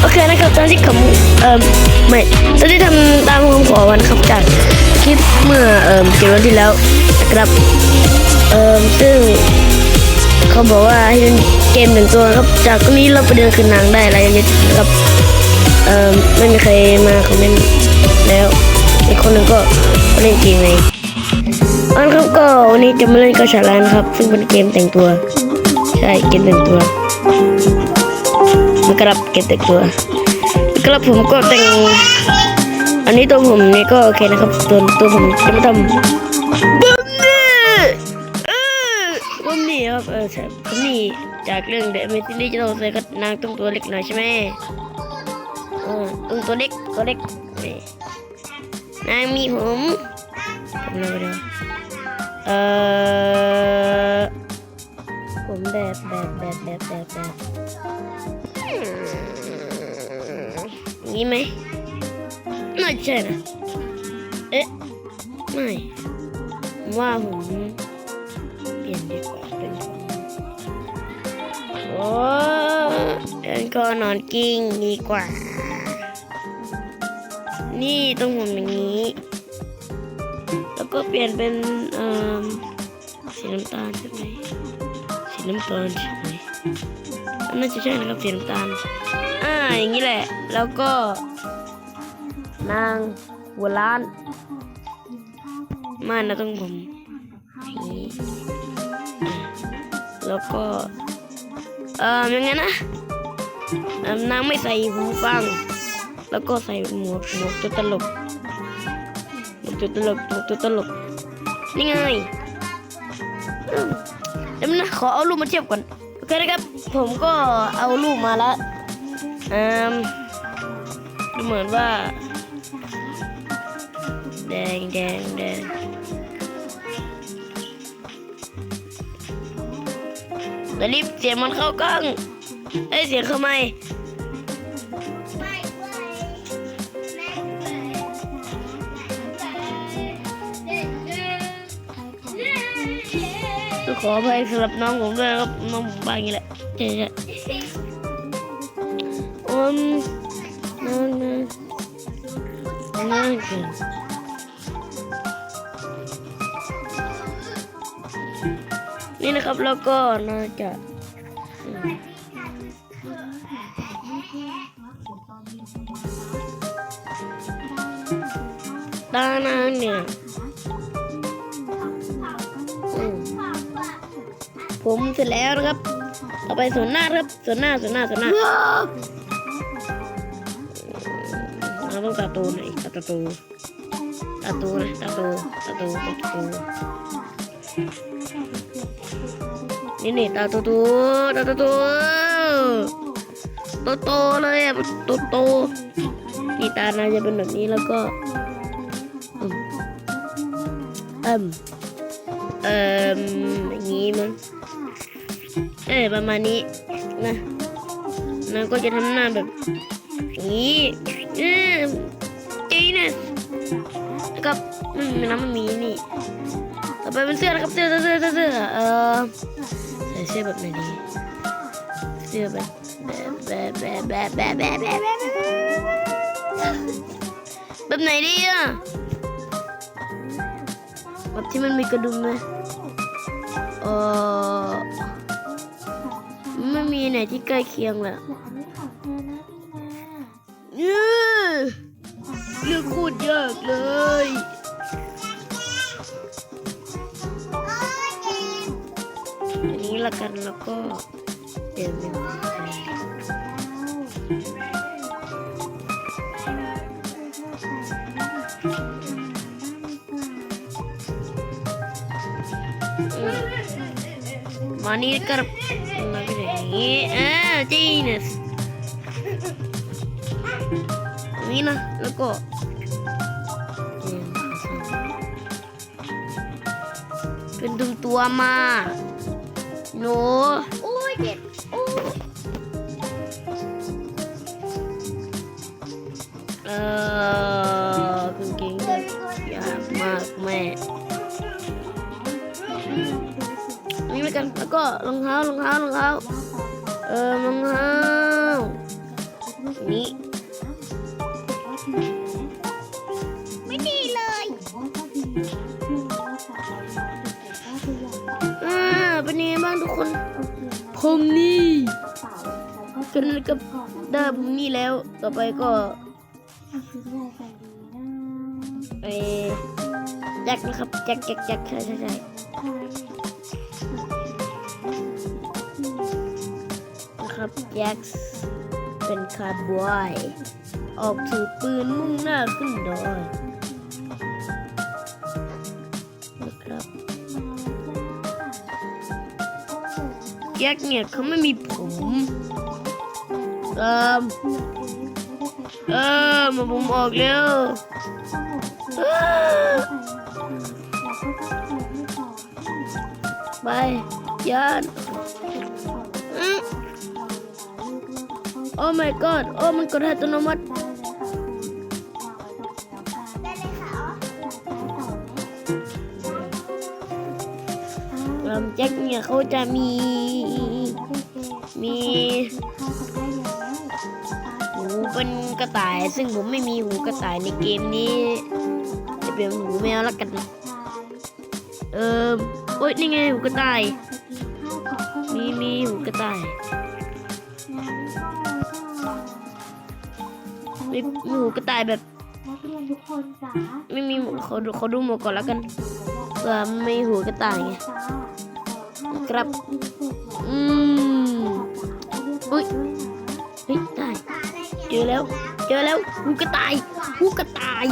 โอเคนะครับตอนที่ผมเอ่อไม่ตอนที่ทำตามคำขอวันครับจากคลิปเมื่อเอ่อเจ็ดวันที่แล้วครับเอ่อซึ่งเขาบอกว่าให้เล่นเกมหนึ่งตัวครับ จากนี้เราไปเดินคืนนางได้อะไรอย่างเงี้ยครับเอ่อไม่มีใครมาคอมเมนต์แล้วอีกคนหนึ่งก็เล่นเกมเองอันครับก็วันนี้จะมาเล่นกระชาลานครับ ซึ่งเป็นเกมแต่งตัว ใช่เกมแต่งตัว นะครับเก็บแต่ตัวนะครับผมก็แต่ง อันนี้ตัวผมนี่ก็โอเคนะครับตัวตัวผมจะไม่ทำบัมนี่เออบัมนี่ครับเออใช่บัมนี่จากเรื่องเดอะเมซิลี่จะต้องใส่กับนางต้องตัวเล็กหน่อยใช่ไหมเออต้องตัวเล็กตัวเล็กนี่นางมีผมผมเร็วเดียวเออผมแบบแบบแบบแบบแบบแบบ นี้ไหมน่ใช่นะเอ๊ะไม่ผมว่าผมเปลี่ยนดีกว่าเป็นโอ้เดินก็นอนกิ้งดีกว่า นี่ต้องผมอย่างนี้ แล้วก็เปลี่ยนเป็นเอ่อสีน้ำตาลใช่ไหมสีน้ำตาลใช่ไหมน่าจะใช่นะครับสีน้ำตาล อ่าอย่างนี้แหละ แล้วก็ นางหัวล้านม่านนะต้องผมแล้วก็ เอ่อยังไงนะนางไม่ใส่หูฟัง แล้วก็ใส่หมวกหมวกตัวตลกหมวกตัวตลกหมวกตัวตลกนี่ไงเดี๋ยวนะขอเอารูปมาเทียบก่อนโอเคนะครับ ผมก็เอารูปมาแล้ว อืมดูเหมือนว่า แดงแดงแดงแล้วรีบเสียงมันเข้ากล้องเอ้เสียงเข้าไม่ขออภัยสำหรับน้องผมด้วยครับน้องผมบ้าอย่างนี้แหละใช่ใช่ มนอนนอนกินนี่นะครับแล้วก็น่าจะตานาเนี่ยผมเสร็จแล้วนะครับ ต่อไปส่วนหน้าครับส่วนหน้าส่วนหน้าส่วนหน้า ต้องตาตูหน่อยตาตูตาตูนะตาตูตาตูตาตูนี่นี่ตาตูตูตาตูตูโตโตเลยอะโตโตนี่ตานาจะเป็นแบบนี้แล้วก็เอิมเอิมอย่างนี้มั้งเออประมาณนี้นะนางก็จะทำหน้าแบบนี้ ออจีนะแล้วก็มันมีน้ำมันมีนี่ต่อไปเป็นเสื้อนะครับเสื้อเสื้อเสื้อเสื้อเออใส่เสื้อแบบไหนดีเสื้อแบบแบบแบบแบบแบบแบบแบบแบบแบบไหนดีอะแบบที่มันมีกระดุมไหมเออไม่มีไหนที่ใกล้เคียงเลย เนื้อเลือกพูดยากเลยอันนี้ละกันแล้วก็เดี๋ยวหนึ่งมานี่กับมาเป็นอย่างนี้อ่าจีนส นี่นะ แล้วก็เป็นดุมตัวมาหนูโอ้ยเจ็บโอ้ยเออกางเกงยากมากแม่นี่แล้วกันแล้วก็รองเท้ารองเท้ารองเท้าเออรองเท้านี้ ผมนี่จนกับได้ผมนี่แล้ว ต่อไปก็ไอ้แจ็คนะครับแจ็คแจ็คแจ็คใช่ใช่ใช่นะครับแจ็คเป็นคาร์บอยออกถือปืนมุ่งหน้าขึ้นดอยนะครับ แจ็คเนี่ยเขาไม่มีผม เอิมเออมาผมออกเร็วไปยันโอ้ my god โอ้มันกดอัตโนมัติ แจ็คเนี่ยเขาจะมี มีหูเป็นกระต่าย ซึ่งผมไม่มีหูกระต่ายในเกมนี้จะเป็นหูแมวแล้วกัน เอิมโอ้ยนี่ไงหูกระต่าย มีมีหูกระต่ายมีมีหูกระต่ายแบบไม่มีเขาดูเขาดูหมวกก่อนแล้วกันเผื่อไม่หูกระต่ายไง ครับ อืมอุ๊ยเฮ้ยได้เจอแล้ว เจอแล้วหูกระต่ายหูกระต่าย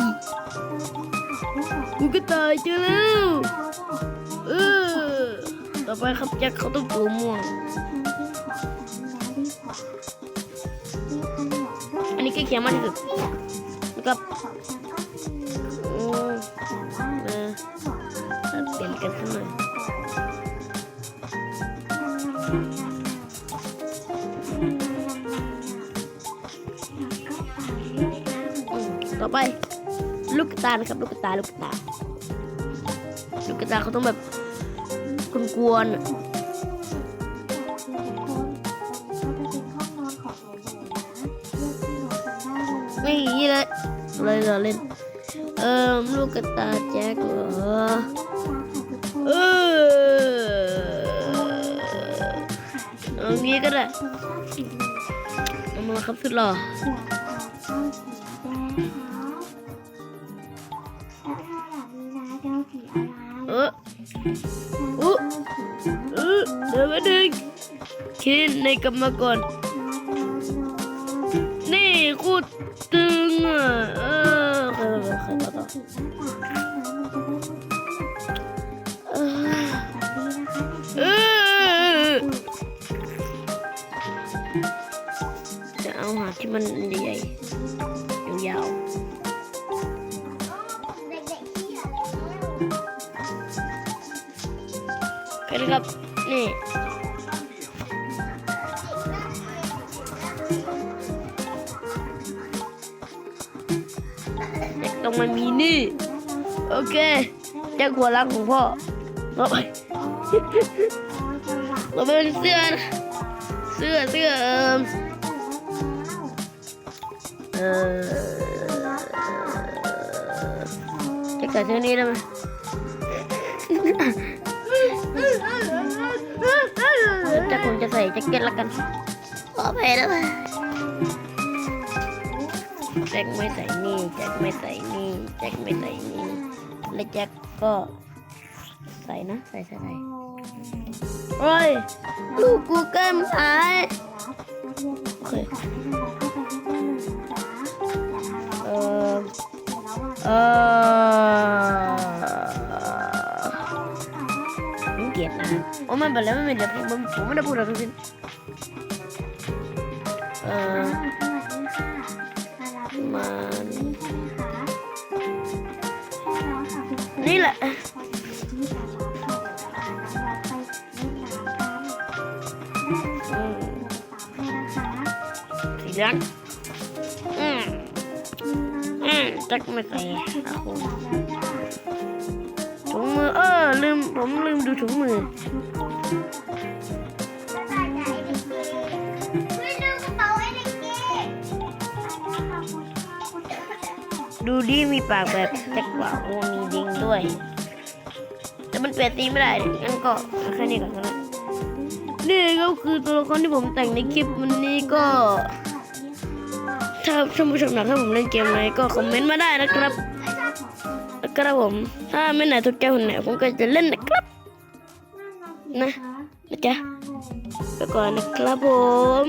หูกระต่ายเจอแล้วเออต่อไปครับแจ็คเขาต้องตัวม่วงอันนี้กล้เคียงมาที่สุดนะครับ อืมต่อไป ลูกตานะครับ ลูกตาลูกตาลูกตาเขาต้องแบบกวนๆไม่อย่างนี้เลยเลยเราเล่นเอิมลูกตาแจ็คเหรอเออเอางี้ก็ได้เอามาครับสุดหล่อ อุ๊เออเดี๋ยวมาดึงคิดในกลับมาก่อน นี่โคตรตึงอะเออใครต่อใครต่อต่อเออเออจะเอาหาที่มันใหญ่ๆยาวเแล้วๆกันครับ นี่เด็กต้องมามีนี่ โอเคแจ็คหัวรักของพ่อต่อไปต่อไปเป็นเสื้อนะเสื้อเสื้อเออเออจะใส่เสื้อนี้ได้ไหม แจ็คเก็ตละกันขอไปได้ไหมแจ็คไม่ใส่นี่แจ็คไม่ใส่นี่แจ็คไม่ใส่นี่และแจ็คก็ใส่นะใส่ใส่ใส่โอ้ยลูกกูเกิมหายโอเคเออเออ โอ้ไม่เป็นไรไม่เป็นไรผมผมผมไม่ได้พูดอะไรทั้งสิ้นเออมันนี่แหละอืมสีเหลืองอืมอืมแจ็คไม่ใส่อะคุณถุงมือ เออลืมผมลืมดูถุงมือไม่ลืมกระเป๋าไอ้เด็กดูดิมีปากแบบแจ็คกว่าโอ้มีดิงด้วย แต่มันเปลี่ยนตีไม่ได้ดิงั้นก็เอาแค่นี้ก่อนก็ได้นี่ก็คือตัวละครที่ผมแต่งในคลิปวันนี้ก็ ถ้าท่านผู้ชมอยากให้ผมเล่นเกมอะไรก็คอมเมนต์มาได้นะครับนะ ครับผม ถ้าไม่ไหนทุกแกหุ่นไหนผมก็จะเล่นนะครับ นะนะจ๊ะไปก่อนนะครับผม